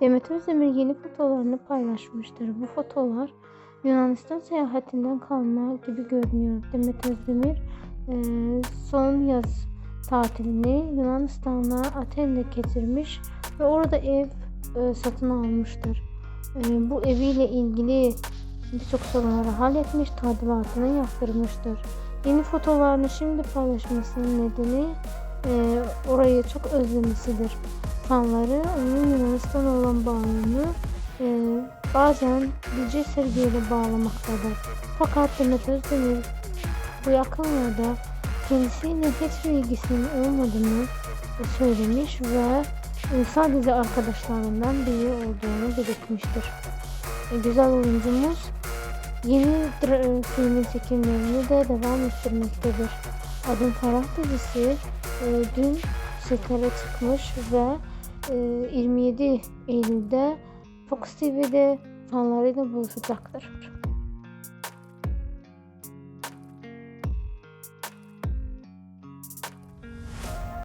Demet Özdemir yeni fotolarını paylaşmıştır. Bu fotolar Yunanistan seyahatinden kalma gibi görünüyor. Demet Özdemir e, son yaz tatilini Yunanistan'a Aten'de geçirmiş ve orada ev e, satın almıştır. E, bu eviyle ilgili birçok sorunları halletmiş, tadilatını yaptırmıştır. Yeni fotolarını şimdi paylaşmasının nedeni orayı çok özlemesidir. Fanları onun Yunanistan olan bağını e, bazen Dicle sevgiyle bağlamaktadır. Fakat Demet Özdemir bu yakınlarda kendisiyle hiçbir ilgisinin olmadığını söylemiş ve e, sadece arkadaşlarından biri olduğunu belirtmiştir. E, güzel oyuncumuz yeni dra- filmin çekimlerini de devam ettirmektedir. Adım Ferah dizisi e, dün setlere çıkmış ve e, 27 Eylül'de Fox TV'de fanlarıyla buluşacaktır.